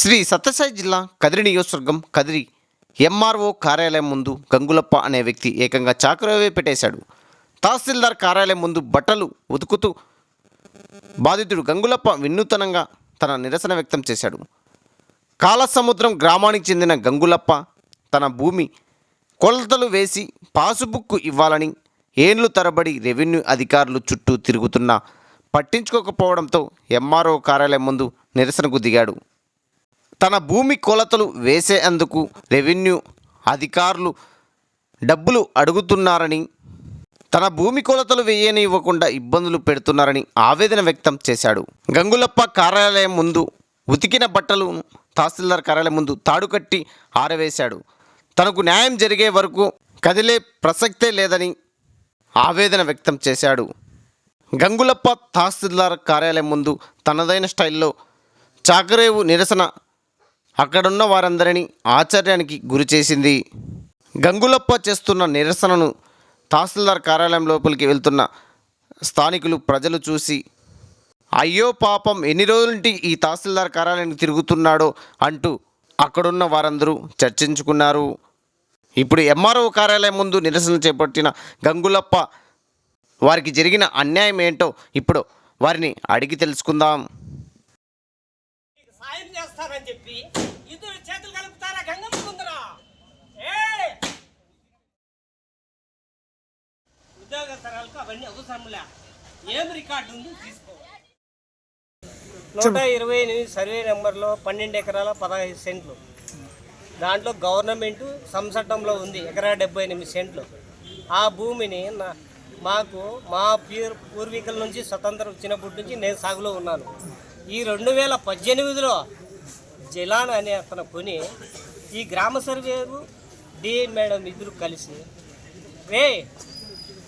శ్రీ సత్యసాయి జిల్లా కదిరి నియోజకవర్గం కదిరి ఎంఆర్ఓ కార్యాలయం ముందు గంగులప్ప అనే వ్యక్తి ఏకంగా చాకరవే పెట్టేశాడు. తహసీల్దార్ కార్యాలయం ముందు బట్టలు ఉతుకుతూ బాధితుడు గంగులప్ప వినూతనంగా తన నిరసన వ్యక్తం చేశాడు. కాలసముద్రం గ్రామానికి చెందిన గంగులప్ప తన భూమి కొలతలు వేసి పాసుబుక్కు ఇవ్వాలని ఏండ్లు తరబడి రెవెన్యూ అధికారులు చుట్టూ తిరుగుతున్నా పట్టించుకోకపోవడంతో ఎంఆర్ఓ కార్యాలయం ముందు నిరసనకు దిగాడు. తన భూమి కొలతలు వేసేందుకు రెవెన్యూ అధికారులు డబ్బులు అడుగుతున్నారని తన భూమి కొలతలు వేయనివ్వకుండా ఇబ్బందులు పెడుతున్నారని ఆవేదన వ్యక్తం చేశాడు. గంగులప్ప కార్యాలయం ముందు ఉతికిన బట్టలు తహసీల్దార్ కార్యాలయం ముందు తాడు కట్టి ఆరవేశాడు. తనకు న్యాయం జరిగే వరకు కదిలే ప్రసక్తే లేదని ఆవేదన వ్యక్తం చేశాడు. గంగులప్ప తహసీల్దార్ కార్యాలయం ముందు తనదైన స్టైల్లో చాకరేవు నిరసన అక్కడున్న వారందరినీ ఆశ్చర్యానికి గురిచేసింది గంగులప్ప చేస్తున్న నిరసనను తహసీల్దార్ కార్యాలయం లోపలికి వెళ్తున్న స్థానికులు ప్రజలు చూసి అయ్యో పాపం ఎన్ని రోజుల నుండి ఈ తహసీల్దార్ కార్యాలయానికి తిరుగుతున్నాడో అంటూ అక్కడున్న వారందరూ చర్చించుకున్నారు. ఇప్పుడు ఎంఆర్ఓ కార్యాలయం ముందు నిరసన చేపట్టిన గంగులప్ప వారికి జరిగిన అన్యాయం ఏంటో ఇప్పుడు వారిని అడిగి తెలుసుకుందాం. సాయం చేస్తారని చెప్పి ఉద్యోగస్తరాలకు అవన్నీ అవసరంలే ఏం రికార్డు ఉంది తీసుకో. నూట ఇరవై ఎనిమిది సర్వే నెంబర్లో పన్నెండు ఎకరాల పదహైదు సెంట్లు. దాంట్లో గవర్నమెంట్ సంసటంలో ఉంది ఎకరా డెబ్బై ఎనిమిది సెంట్లు. ఆ భూమిని నా మాకు మా పూర్ పూర్వీకుల నుంచి స్వతంత్రం వచ్చినప్పటి నుంచి నేను సాగులో ఉన్నాను. ఈ రెండు వేల పద్దెనిమిదిలో జలాన్ అనే అతను కొని ఈ గ్రామ సర్వేరు డి మేడం ఇద్దరు కలిసి రే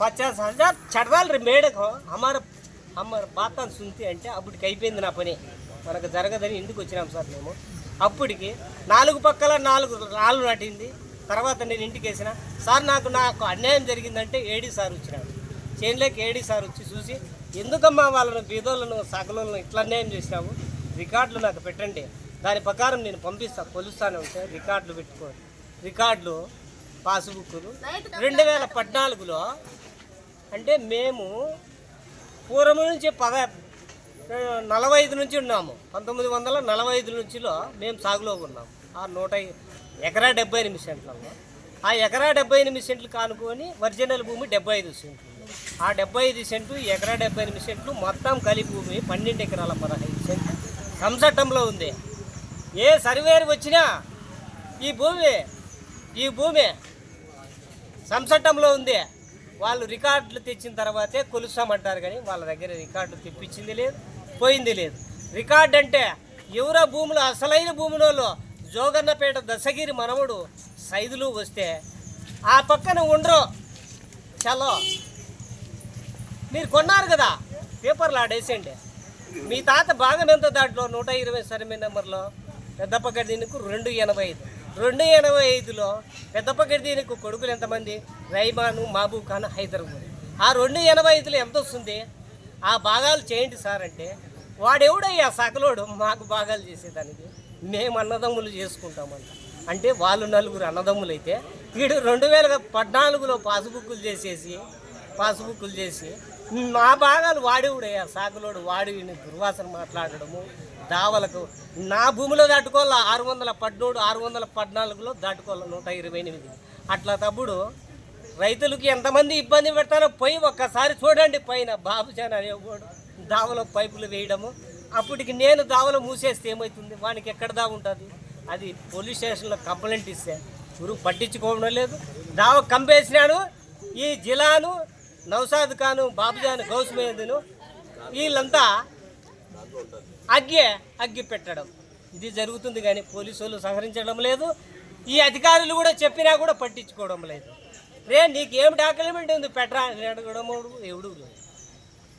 పచాస్ హజార్ చడవాలి రే మేడకు. అమ్మార అమ్మార బాతాన్ని సుంతి అంటే అప్పటికి అయిపోయింది నా పని. మనకు జరగదని ఇంటికి వచ్చినాం సార్ మేము? అప్పటికి నాలుగు పక్కల నాలుగు రాళ్ళు నాటింది. తర్వాత నేను ఇంటికి వేసిన. సార్ నాకు నాకు అన్యాయం జరిగిందంటే ఏడీ సార్ వచ్చినాడు చేనులోకి ఏడీ సార్ వచ్చి చూసి ఎందుకమ్మా వాళ్ళను బీదోళ్ళను సగలను ఇట్లా అన్యాయం చేసినావు రికార్డులు నాకు పెట్టండి. దాని ప్రకారం నేను పంపిస్తాను కొలుస్తానే ఉంటే రికార్డులు పెట్టుకోండి. రికార్డులు పాస్బుక్లు రెండు వేల పద్నాలుగులో అంటే మేము పూర్వం నుంచి పద నలభై ఐదు నుంచి ఉన్నాము. పంతొమ్మిది వందల నలభై ఐదు నుంచిలో మేము సాగులో ఉన్నాము. ఆ నూట ఎకరా డెబ్బై ఎనిమిది సెంట్లలో ఆ ఎకరా డెబ్బై ఎనిమిది సెంట్లు కానుకొని ఒరిజినల్ భూమి డెబ్బై ఐదు సెంట్లు. ఆ డెబ్బై ఐదు సెంట్లు ఎకరా డెబ్బై ఎనిమిది సెంట్లు మొత్తం కలిపి భూమి పన్నెండు ఎకరాల పదహైదు సెంట్లు. సంసట్టంలో ఉంది. ఏ సర్వేరు వచ్చినా ఈ భూమి ఈ భూమి సంసట్టంలో ఉంది. వాళ్ళు రికార్డులు తెచ్చిన తర్వాతే కొలుస్తామంటారు కానీ వాళ్ళ దగ్గర రికార్డులు తెప్పించింది లేదు పోయింది లేదు. రికార్డు అంటే ఎవరో భూములు అసలైన భూములలో జోగన్నపేట దశగిరి మనవుడు సైదులు వస్తే ఆ పక్కన ఉండరు. చలో. మీరు కొన్నారు కదా పేపర్లు ఆడేసేయండి. మీ తాత భాగం ఎంత దాంట్లో నూట ఇరవై సర్వే నెంబర్లో పెద్దప్పగడ్డి రెండు ఎనభై ఐదు. రెండు ఎనభై ఐదులో పెద్దప్పగడ్డి దీనికి కొడుకులు ఎంతమంది? రైమాను మహబూబ్ ఖాన్ హైదరాబాద్ ఆ రెండు ఎనభై ఐదులో ఎంత వస్తుంది ఆ భాగాలు చేయండి సార్ అంటే వాడెవడయ్యా సకలోడు? మాకు భాగాలు చేసేదానికి. మేము అన్నదమ్ములు చేసుకుంటామంట. అంటే వాళ్ళు నలుగురు అన్నదమ్ములు అయితే వీడు రెండు వేల పద్నాలుగులో పాస్బుక్లు చేసేసి పాస్బుక్లు చేసి మా భాగాలు వాడేవుడయ్యా సాకులోడు? వాడి దుర్వాసన మాట్లాడడము దావలకు నా భూమిలో దాటుకోవాల? ఆరు వందల పద్మూడు ఆరు వందల పద్నాలుగులో దాటుకోవాల? నూట ఇరవై ఎనిమిది అట్లా తప్పుడు రైతులకి ఎంతమంది ఇబ్బంది పెడతారో పోయి ఒక్కసారి చూడండి. పైన బాబుజాన్ అనేవాడు. దావలో పైపులు వేయడము. అప్పటికి నేను దావలో మూసేస్తే ఏమవుతుంది వానికి ఎక్కడ దా ఉంటుంది? అది పోలీస్ స్టేషన్లో కంప్లైంట్ ఇస్తే. గురు పట్టించుకోవడం లేదు. దావ కంపేసినాడు ఈ జిలాను నౌసాద్ ఖాను బాబుజాన్ గౌస్మేదును వీళ్ళంతా అగ్గి అగ్గి పెట్టడం. ఇది జరుగుతుంది కానీ పోలీసు వాళ్ళు సహకరించడం లేదు. ఈ అధికారులు కూడా చెప్పినా కూడా పట్టించుకోవడం లేదు. రే నీకేం డాక్యుమెంట్ ఉంది? పెట్టరా అని అడగడం ఎవడు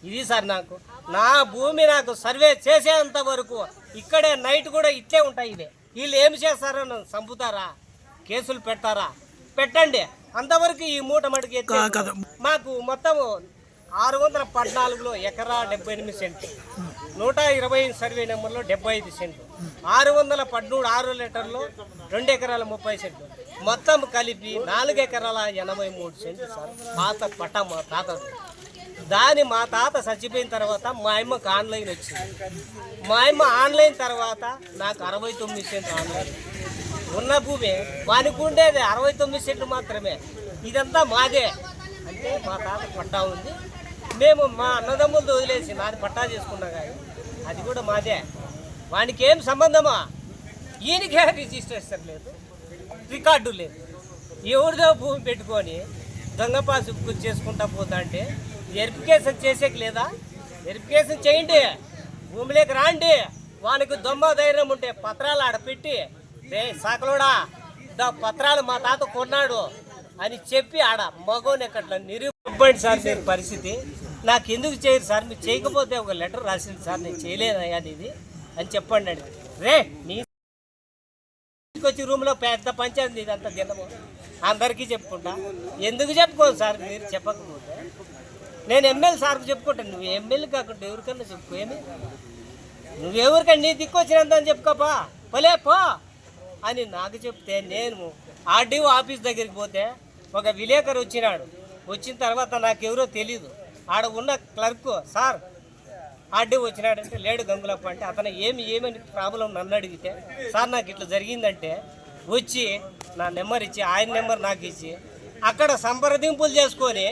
ఇది సార్ నాకు. నా భూమి నాకు సర్వే చేసేంత వరకు ఇక్కడే నైట్ కూడా ఇట్లే ఉంటాయి ఇవే. వీళ్ళు ఏమి చేస్తారో నన్ను చంపుతారా కేసులు పెడతారా? పెట్టండి. అంతవరకు ఈ మూట ఎత్తే మాకు మొత్తం ఆరు వందల పద్నాలుగులో ఎకరా డెబ్బై ఎనిమిది సెంట్లు. నూట ఇరవై సర్వే నెంబర్లో డెబ్బై ఐదు సెంట్లు. ఆరు వందల పద్మూడు ఆరు లీటర్లు రెండు ఎకరాల ముప్పై సెంట్లు. మొత్తం కలిపి నాలుగు ఎకరాల ఎనభై మూడు సెంట్లు సార్. పాత పట్ట మా తాత. దాని మా తాత చచ్చిపోయిన తర్వాత మా అమ్మకు ఆన్లైన్ వచ్చింది. మా అమ్మ ఆన్లైన్ తర్వాత నాకు అరవై తొమ్మిది సెంట్లు ఆన్లైన్. ఉన్న భూమి వానికి ఉండేది అరవై తొమ్మిది సెంట్లు మాత్రమే. ఇదంతా మాదే. అంటే మా తాత పట్టా ఉంది. మేము మా అన్నదమ్ములతో వదిలేసి నాది పట్టా చేసుకున్నాం కానీ అది కూడా మాదే. వానికి ఏం సంబంధమా? ఈయనకే రిజిస్ట్రేషన్ లేదు. రికార్డు లేదు. ఎవరిదో భూమి పెట్టుకొని దొంగ పాసు చేసుకుంటా పోతా అంటే వెరిఫికేషన్ చేసేకి లేదా? వెరిఫికేషన్ చేయండి. భూమిలోకి రాండి. వానికి దొమ్మ ధైర్యం ఉంటే పత్రాలు ఆడ పెట్టి రే సాకలోడా దా పత్రాలు మా తాత కొన్నాడు అని చెప్పి ఆడ మగోని ఎక్కడ నిరూపండి సార్ పరిస్థితి. నాకు ఎందుకు చేయరు సార్? మీరు చేయకపోతే ఒక లెటర్ రాసింది సార్ నేను చేయలేదయ్యా ఇది అని చెప్పండి అండి. రే నీ వచ్చి రూమ్లో పెద్ద పంచాయతీ ఇదంతా దినము. అందరికీ చెప్పుకుంటా. ఎందుకు చెప్పుకోదు సార్? మీరు చెప్పకపోతే. నేను ఎమ్మెల్యే సార్కు చెప్పుకుంటాను నువ్వు ఎమ్మెల్యే కాకుండా ఎవరికన్నా చెప్పుకో ఏమి? నువ్వెవరికన్నా నీ దిక్కు వచ్చినంత అని చెప్పుకోపా? పలే పో అని నాకు చెప్తే నేను ఆర్డీఓ ఆఫీస్ దగ్గరికి పోతే ఒక విలేకరు వచ్చినాడు. వచ్చిన తర్వాత నాకెవరో తెలీదు. ఆడ ఉన్న క్లర్క్ సార్ ఆడే వచ్చినాడంటే లేడు గంగులప్ప అంటే అతను ఏమి ఏమని ప్రాబ్లం నన్ను అడిగితే సార్ నాకు ఇట్లా జరిగిందంటే వచ్చి నా నెంబర్ ఇచ్చి ఆయన నెంబర్ నాకు ఇచ్చి అక్కడ సంప్రదింపులు చేసుకొని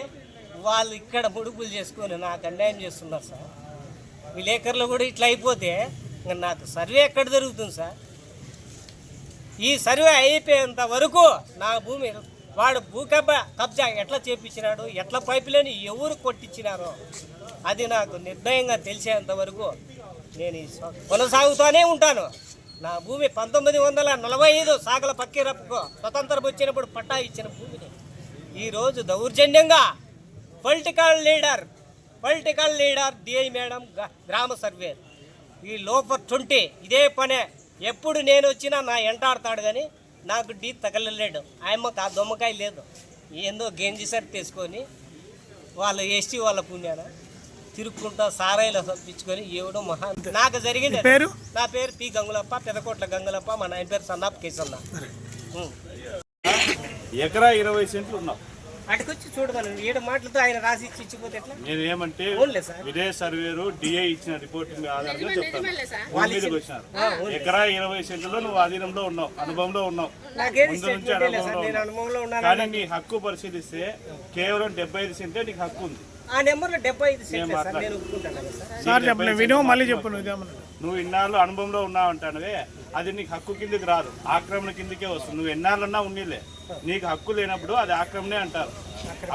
వాళ్ళు ఇక్కడ ముడుపులు చేసుకొని నాకు అన్యాయం చేస్తున్నారు సార్. విలేకరులు కూడా ఇట్లా అయిపోతే ఇంకా నాకు సర్వే ఎక్కడ జరుగుతుంది సార్? ఈ సర్వే అయిపోయేంత వరకు నా భూమి వాడు భూకంప కబ్జా ఎట్లా చేపించినాడు? ఎట్లా పైపులని ఎవరు కొట్టించినారో? అది నాకు నిర్ణయంగా తెలిసేంత వరకు నేను ఈ కొనసాగుతూనే ఉంటాను. నా భూమి పంతొమ్మిది వందల నలభై ఐదు సాగల పక్కిరప్పుకో స్వతంత్రం వచ్చినప్పుడు పట్టా ఇచ్చిన భూమిని. ఈరోజు దౌర్జన్యంగా political leader political leader DI madam గ- గ్రామ సర్వే. ఈ లోపర్ ట్వంటీ ఇదే పనే. ఎప్పుడు నేను వచ్చినా నా ఎంటాడతాడు కానీ నాకు డీ తగలలేడు ఆయమ్మకు ఆ దొమ్మకాయ లేదు ఏందో గెంజి సరి తీసుకొని వాళ్ళ ఎస్టీ వాళ్ళ పుణ్యాన తిరుక్కుంటా సారాయిలు తప్పించుకొని ఎవడో మహా నాకు జరిగింది. పేరు? నా పేరు పి గంగులప్ప పెదకోట్ల గంగులప్ప మా నాయన పేరు సన్నాప్ కేసన్న. ఎకరా ఇరవై సెంట్లు ఉన్నావు అటుకొచ్చి చూడమను ఏడు మాటలతో ఆయన రాసి ఇచ్చి ఇచ్చిపోతే నేను ఏమంటే. విదేశ సర్వేరు డిఐ ఇచ్చిన రిపోర్ట్ ఆధారంగా చెప్తాను. వచ్చినారు. ఎకరా ఇరవై సెంట్లో నువ్వు అధీనంలో ఉన్నావు అనుభవంలో ఉన్నావు. కానీ నీ హక్కు పరిశీలిస్తే కేవలం డెబ్బై ఐదు సెంటే నీకు హక్కు ఉంది. ఆ నెంబర్లో డెబ్బై ఐదు సెంట్లే సార్. నేను ఒప్పుకుంటాను సార్. వినో మళ్ళీ. చెప్పు నువ్వు ఇన్నాళ్ళు అనుభవంలో ఉన్నావు అంటానువే అది నీకు హక్కు కిందకి రాదు. ఆక్రమణ కిందకే వస్తుంది. నువ్వు ఎన్నాళ్ళన్నా ఉన్నీలే. నీకు హక్కు లేనప్పుడు అది ఆక్రమణే అంటారు.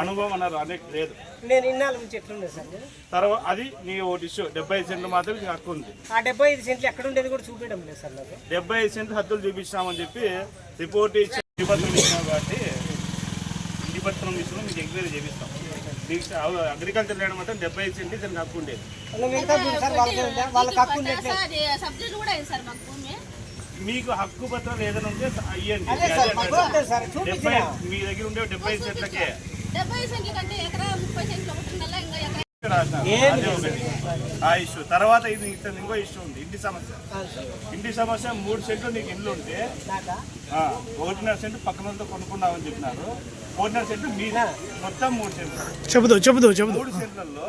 అనుభవం అన్నారు అనేది లేదు. నేను ఇన్నాళ్ళ నుంచి ఎట్లుండే సార్? నేను తర్వాత అది నీ ఒకటి ఇష్యూ. డెబ్బై ఐదు సెంట్లు మాత్రం నీకు హక్కు ఉంది. ఆ డెబ్బై ఐదు సెంట్లు ఎక్కడ ఉండేది కూడా చూపించడం లేదు సార్ నాకు. డెబ్బై ఐదు సెంట్లు హద్దులు చూపించామని చెప్పి రిపోర్ట్ ఇచ్చి ఇంటిపత్రం ఇచ్చినాం కాబట్టి ఇంటిపత్రం ఇచ్చిన మీకు ఎంక్వైరీ చేపిస్తాం. అగ్రికల్చర్ ల్యాండ్ మాత్రం డెబ్బై ఐదు సెంట్లు దానికి హక్కు ఉండేది సబ్జెక్ట్ కూడా సార్ మాకు భూమి. మీకు హక్కు పత్రాలు ఏదైనా ఉంటే ఇవ్వండి చూపించిన మీ దగ్గర ఉండే డెబ్బై ఐదు సెంట్లకే. డెబ్బై సెంట్ల కంటే ఎకరా ముప్పై సెంట్లు ఒకటి ఉండాలా ఇంకా ఆ ఇష్యూ. తర్వాత ఇది ఇతను ఇంకో ఇష్యూ ఉంది. ఇంటి సమస్య. ఇంటి సమస్య మూడు సెంట్లు నీకు ఇల్లు ఉంటే ఒకటిన్నర సెంటు పక్కన వాళ్ళతో కొనుక్కున్నామని చెప్పినారు. ఒకటిన్నర సెంటు మీద. మొత్తం మూడు సెంట్లు. చెబుదు చెబుదు చెబుదు. మూడు సెంట్లలో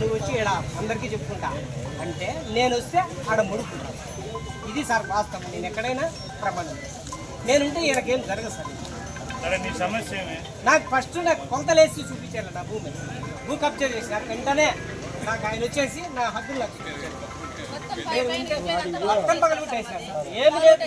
నువ్వు వచ్చి అందరికీ చెప్పుకుంటా. అంటే నేను వస్తే ఆడ ముడుకుంటా ఇది సార్ వాస్తవం. నేను ఎక్కడైనా ప్రమాణం నేనుంటే ఈయనకేం జరగదు సార్. నాకు ఫస్ట్ నాకు కొంతలేసి చూపించారు నా భూమి. భూ కబ్జా చేశారు. వెంటనే నాకు ఆయన వచ్చేసి నా హద్దులు నాకు చూపించారు మొత్తం పై పైన మొత్తం పగలగొట్టేశారు ఏమి లేదు.